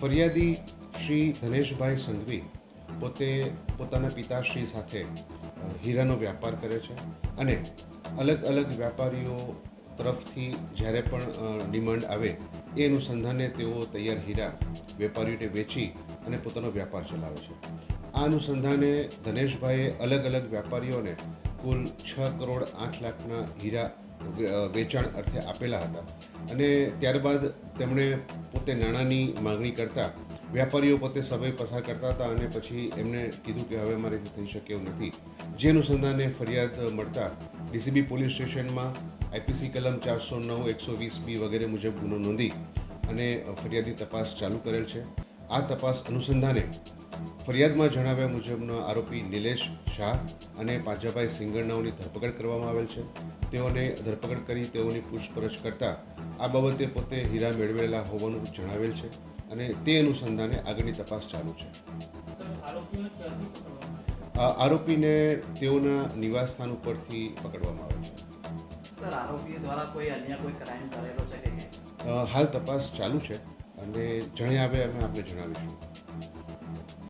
ફરિયાદી શ્રી ધનેશભાઈ સંઘવી પોતે પોતાના પિતાશ્રી સાથે હીરાનો વ્યાપાર કરે છે અને અલગ અલગ વ્યાપારીઓ તરફથી જ્યારે પણ ડિમાન્ડ આવે એ અનુસંધાને તેઓ તૈયાર હીરા વેપારીઓને વેચી અને પોતાનો વ્યાપાર ચલાવે છે. આ અનુસંધાને ધનેશભાઈએ અલગ અલગ વ્યાપારીઓને કુલ છ કરોડ આઠ લાખના હીરા વેચાણ અર્થે આપેલા હતા. અને ત્યારબાદ તેમણે પોતે નાણાંની માગણી કરતા વેપારીઓ પોતે સમય પસાર કરતા હતા અને પછી એમણે કીધું કે હવે મારેથી થઈ શકે એવું નથી. જે અનુસંધાને ફરિયાદ મળતા ડીસીબી પોલીસ સ્ટેશનમાં આઈપીસી કલમ ચારસો નવ, એકસો વીસ બી વગેરે મુજબ ગુનો નોંધી અને ફરિયાદી તપાસ ચાલુ કરેલ છે. આ તપાસ અનુસંધાને ફરિયાદમાં જણાવ્યા મુજબનો આરોપી નિલેશ શાહ અને પાંજાભાઈ સિંગરનાઓની ધરપકડ કરવામાં આવેલ છે. તેઓને ધરપકડ કરી તેઓની પૂછપરછ કરતા આ બાબતે પોતે હીરા મેળવેલા હોવાનું જણાવેલ છે અને તે અનુસંધાને આગળની તપાસ ચાલુ છે. આરોપીને તેઓના નિવાસસ્થાન ઉપરથી પકડવામાં આવે છે. હાલ તપાસ ચાલુ છે અને જણાવે અમે આપને જણાવીશું.